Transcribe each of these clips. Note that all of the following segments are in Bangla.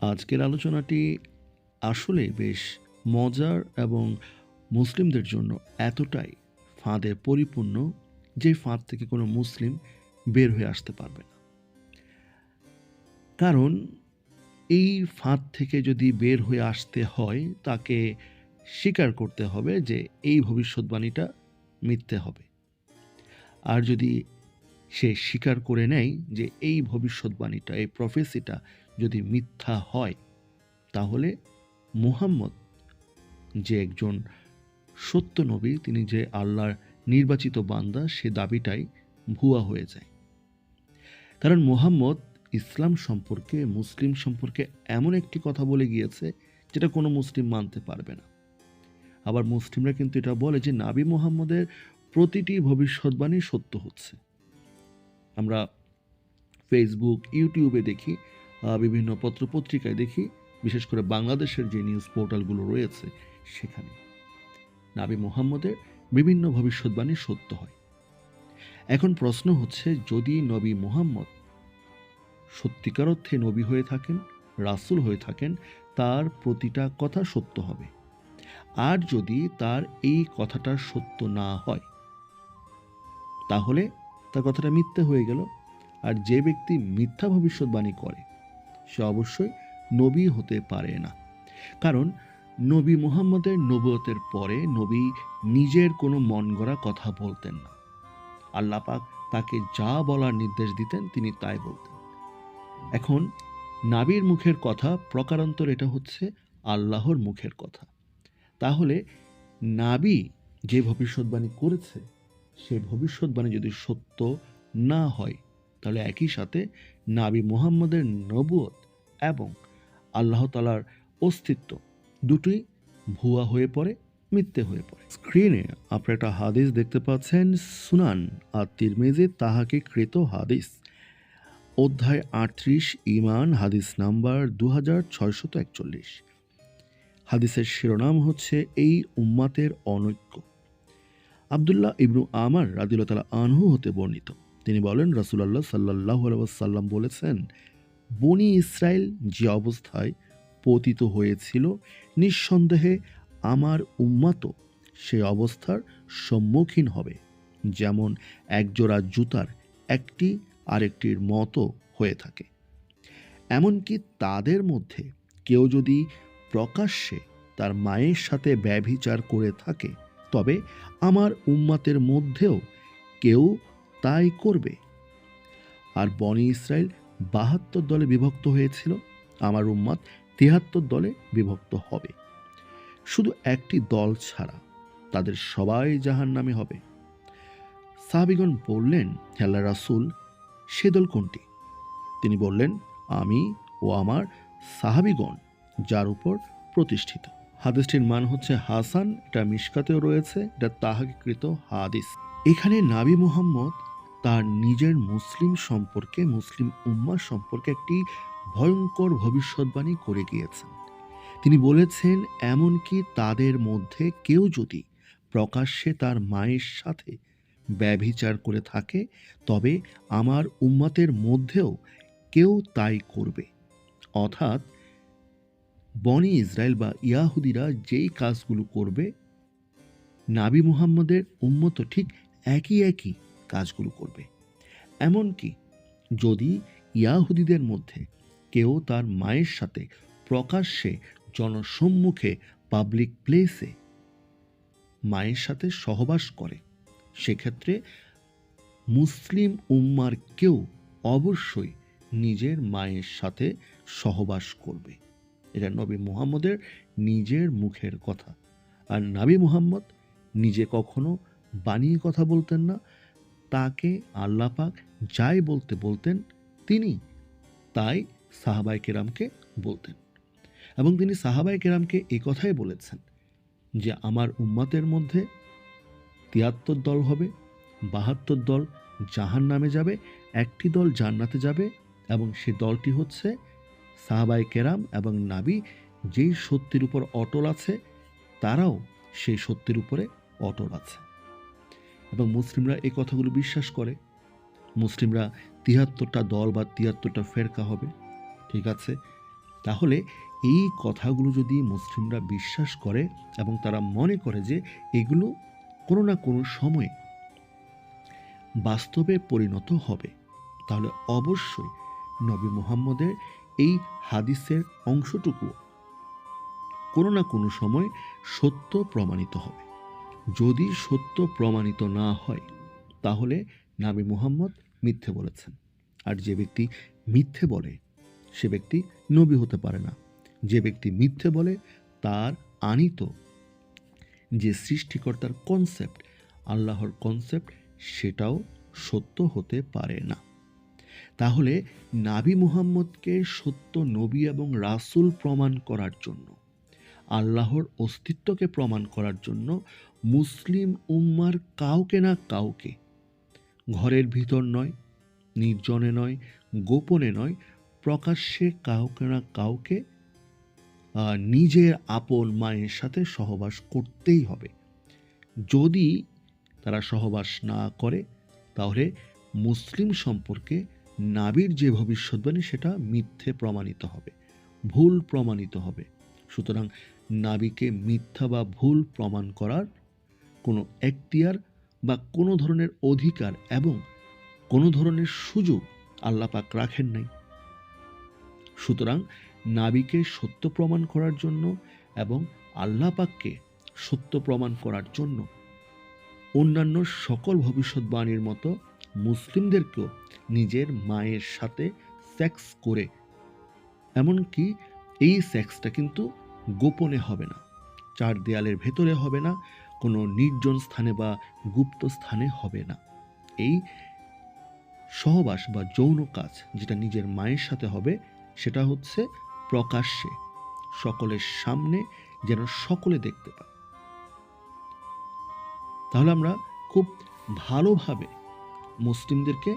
আজকের আলোচনাটি আসলে বেশ মজার এবং মুসলিমদের জন্য এতটাই ফাঁদে পরিপূর্ণ যে ফাঁদ থেকে কোনো মুসলিম বের হয়ে আসতে পারবে না। কারণ এই ফাঁদ থেকে যদি বের হয়ে আসতে হয়, তাকে স্বীকার করতে হবে যে এই ভবিষ্যৎবাণীটা মিথ্যে হবে। আর যদি সে স্বীকার করে নেয় যে এই ভবিষ্যৎবাণীটা, এই প্রফেসিটা যদি মিথ্যা হয়, তাহলে মুহাম্মদ যে একজন সত্য নবী, তিনি যে আল্লাহর নির্বাচিত বান্দা, সে দাবিটাই ভুয়া হয়ে যায়। কারণ মোহাম্মদ ইসলাম সম্পর্কে, মুসলিম সম্পর্কে এমন একটি কথা বলে গিয়েছে, যেটা কোনো মুসলিম মানতে পারবে না। আবার মুসলিমরা কিন্তু এটা বলে যে, নাবি মোহাম্মদের প্রতিটি ভবিষ্যৎবাণী সত্য হচ্ছে। আমরা ফেসবুক ইউটিউবে দেখি বিভিন্ন পত্রপত্রিকায় দেখি, বিশেষ করে বাংলাদেশের যে নিউজ পোর্টালগুলো রয়েছে সেখানে। নাবি মোহাম্মদের বিভিন্ন ভবিষ্যৎবাণী সত্য হয়। এখন প্রশ্ন হচ্ছে, যদি নবী মোহাম্মদ সত্যিকার অর্থে নবী হয়ে থাকেন, রাসূল হয়ে থাকেন, তার প্রতিটা কথা সত্য হবে। আর যদি তার এই কথাটা সত্য না হয়, তাহলে তার কথাটা মিথ্যে হয়ে গেল। আর যে ব্যক্তি মিথ্যা ভবিষ্যৎবাণী করে সে অবশ্যই নবী হতে পারে না। কারণ নবী মুহাম্মদের নবতের পরে নবী নিজের কোনো মন গড়া কথা বলতেন না। আল্লাহ পাক তাকে যা বলার নির্দেশ দিতেন তিনি তাই বলতেন। এখন নাবির মুখের কথা প্রকারান্তর এটা হচ্ছে আল্লাহর মুখের কথা। তাহলে নাবি যে ভবিষ্যৎবাণী করেছে, সে ভবিষ্যৎবাণী যদি সত্য না হয়, তাহলে একই সাথে নাবি মুহাম্মদের নবুয়ত এবং আল্লাহ তালার অস্তিত্ব দুটোই ভুয়া হয়ে পড়ে, মিথ্যে হয়ে পড়ে। স্ক্রিনে আপনারা একটা হাদিস দেখতে পাচ্ছেন, সুনান আর তিরমেজে তাহাকে কৃত হাদিস। অধ্যায় আটত্রিশ ইমান হাদিস নাম্বার দু হাজার ছয়শত একচল্লিশ। হাদিসের শিরোনাম হচ্ছে, এই উম্মাতের অনৈক্য। আবদুল্লাহ ইবনু আমার রাদিল্লা তালা আনহু হতে বর্ণিত। তিনি বলেন, রাসুলাল্লাহ সাল্লাহ সাল্লাম বলেছেন বনি ইসরায়েল যে অবস্থায় পতিত হয়েছিল, নিঃসন্দেহে আমার উম্মাতও সে অবস্থার সম্মুখীন হবে। যেমন একজোড়া জুতার একটি আরেকটির মতো হয়ে থাকে। এমনকি তাদের মধ্যে কেউ যদি প্রকাশ্যে তার মায়ের সাথে ব্যভিচার করে থাকে, তবে আমার উম্মাতের মধ্যেও কেউ তাই করবে। আর বনি ইসরায়েল বাহাত্তর দলে বিভক্ত হয়েছিল, আমার উম্মাত তিয়াত্তর দলে বিভক্ত হবে। শুধু একটি দল ছাড়া তাদের সবাই জাহান নামে হবে। সাহাবিগণ বললেন হেল্লা রাসুল, সে দল কোনটি? তিনি বললেন, আমি ও আমার সাহাবিগণ, যার উপর প্রতিষ্ঠিত। হাদিসটির মান হচ্ছে হাসান, এটা মিশকাতেও রয়েছে, এটা তাহাকৃত হাদিস। এখানে নাবি মুহাম্মদ তার নিজের মুসলিম সম্পর্কে, মুসলিম উম্মা সম্পর্কে একটি ভয়ঙ্কর ভবিষ্যৎবাণী করে গিয়েছেন। তিনি বলেছেন, এমনকি তাদের মধ্যে কেউ যদি প্রকাশ্যে তার মায়ের সাথে ব্যভিচার করে থাকে, তবে আমার উম্মতের মধ্যেও কেউ তাই করবে। অর্থাৎ বনি ইসরায়েল বা ইয়াহুদিরা যেই কাজগুলো করবে, নাবি মুহাম্মদের উম্মত ঠিক একই একই কাজগুলো করবে। এমনকি যদি ইয়াহুদিদের মধ্যে কেউ তার মায়ের সাথে প্রকাশ্যে জনসম্মুখে পাবলিক প্লেসে মায়ের সাথে সহবাস করে, সেক্ষেত্রে মুসলিম উম্মার কেউ অবশ্যই নিজের মায়ের সাথে সহবাস করবে। এটা নবী মুহাম্মদের নিজের মুখের কথা। আর নাবি মুহাম্মদ নিজে কখনো বানিয়ে কথা বলতেন না তাকে আল্লাহ পাক যাই বলতে বলতেন, তিনি তাই সাহাবাই কেরামকে বলতেন। এবং তিনি সাহাবাই কেরামকে এই কথাই বলেছেন যে, আমার উম্মাতের মধ্যে তিয়াত্তর দল হবে, বাহাত্তর দল জাহান নামে যাবে, একটি দল জান্নাতে যাবে, এবং সে দলটি হচ্ছে সাহাবাই কেরাম এবং নাবি, যেই সত্যের উপর অটল আছে, তারাও সেই সত্যের উপরে অটল আছে। এবং মুসলিমরা এই কথাগুলো বিশ্বাস করে। মুসলিমরা তিয়াত্তরটা দল বা তিয়াত্তরটা ফেরকা হবে। ঠিক আছে? তাহলে এই কথাগুলো যদি মুসলিমরা বিশ্বাস করে এবং তারা মনে করে যে এগুলো কোনো না কোনো সময়ে বাস্তবে পরিণত হবে, তাহলে অবশ্যই নবী মুহাম্মদের এই হাদিসের অংশটুকু কোনো না কোনো সময় সত্য প্রমাণিত হবে। যদি সত্য প্রমাণিত না হয়, তাহলে নাবি মুহাম্মদ মিথ্যে বলেছেন। আর যে ব্যক্তি মিথ্যে বলে, সে ব্যক্তি নবী হতে পারে না। যে ব্যক্তি মিথ্যে বলে, তার আনিত যে সৃষ্টিকর্তার কনসেপ্ট আল্লাহর কনসেপ্ট সেটাও সত্য হতে পারে না। তাহলে নাবি মুহাম্মদকে সত্য নবী এবং রাসূল প্রমাণ করার জন্য আল্লাহর অস্তিত্বকে প্রমাণ করার জন্য মুসলিম উম্মার কাউকে না কাউকে, ঘরের ভিতর নয়, নির্জনে নয়, গোপনে নয়, প্রকাশ্যে কাউকে না কাউকে নিজের আপন মায়ের সাথে সহবাস করতেই হবে। যদি তারা সহবাস না করে, তাহলে মুসলিম সম্পর্কে নাবির যে ভবিষ্যৎবাণী, সেটা মিথ্যে প্রমাণিত হবে, ভুল প্রমাণিত হবে। সুতরাং নাবিকে মিথ্যা বা ভুল প্রমাণ করার কোনো এখতিয়ার বা কোনো ধরনের অধিকার এবং কোনো ধরনের সুযোগ আল্লাপাক রাখেন নাই। সুতরাং নাবিকে সত্য প্রমাণ করার জন্য এবং আল্লাপাককে সত্য প্রমাণ করার জন্য অন্যান্য সকল ভবিষ্যৎবাণীর মতো মুসলিমদেরকেও নিজের মায়ের সাথে সেক্স করে। এমনকি এই সেক্সটা কিন্তু গোপনে হবে না। চার দেয়ালের ভেতরে হবে না, কোনো নির্জন স্থানে বা গুপ্ত স্থানে হবে না। এই সহবাস বা যৌন কাজ যেটা নিজের মায়ের সাথে হবে, সেটা হচ্ছে প্রকাশ্যে, সকলের সামনে যেন সকলে দেখতে পায়। তাহলে আমরা খুব ভালোভাবে মুসলিমদেরকে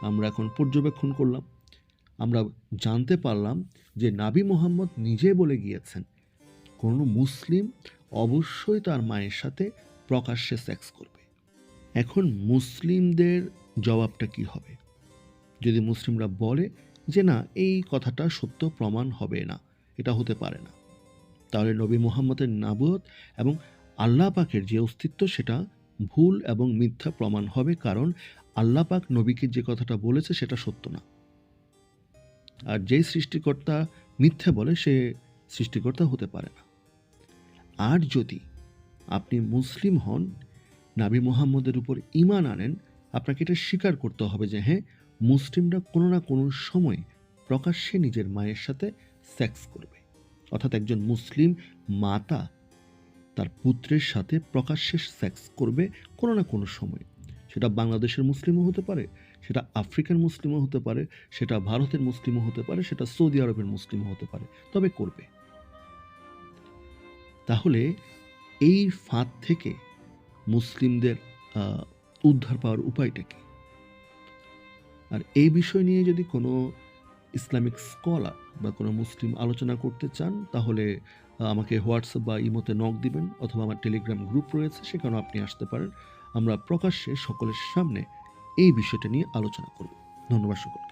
আমরা এখন পর্যবেক্ষণ করলাম। আমরা জানতে পারলাম যে নাবি মোহাম্মদ নিজে বলে গিয়েছেন কোনো মুসলিম অবশ্যই তার মায়ের সাথে প্রকাশ্যে সেক্স করবে। এখন মুসলিমদের জবাবটা কি হবে? যদি মুসলিমরা বলে যে না, এই কথাটা সত্য প্রমাণ হবে না, এটা হতে পারে না, তাহলে নবী মুহাম্মদের নাবুয়ত এবং আল্লাহ পাকের যে অস্তিত্ব সেটা ভুল এবং মিথ্যা প্রমাণ হবে, কারণ আল্লাহ পাক নবীকে যে কথাটা বলেছে সেটা সত্য না। আর যেই সৃষ্টিকর্তা মিথ্যে বলে, সে সৃষ্টিকর্তা হতে পারে না। আর যদি আপনি মুসলিম হন, নাবি মুহাম্মদের উপর ঈমান আনেন, আপনাকে এটা স্বীকার করতে হবে যে হ্যাঁ মুসলিমরা কোনো না কোনো সময় প্রকাশ্যে নিজের মায়ের সাথে সেক্স করবে। অর্থাৎ একজন মুসলিম মাতা তার পুত্রের সাথে প্রকাশ্যে সেক্স করবে কোনো না কোনো সময়। সেটা বাংলাদেশের মুসলিমও হতে পারে, সেটা আফ্রিকান মুসলিমও হতে পারে, সেটা ভারতের মুসলিমও হতে পারে, সেটা সৌদি আরবের মুসলিমও হতে পারে, তবে করবে। তাহলে এই ফাঁদ থেকে মুসলিমদের উদ্ধার পাওয়ার উপায়টা কি? আর এই বিষয় নিয়ে যদি কোনো ইসলামিক স্কলার বা কোনো মুসলিম আলোচনা করতে চান, তাহলে আমাকে হোয়াটসঅ্যাপ বা ইমোতে নক দিবেন অথবা আমার টেলিগ্রাম গ্রুপ রয়েছে, সেখানেও আপনি আসতে পারেন। আমরা প্রকাশ্যে সকলের সামনে এই বিষয়টা নিয়ে আলোচনা করব। ধন্যবাদ সকল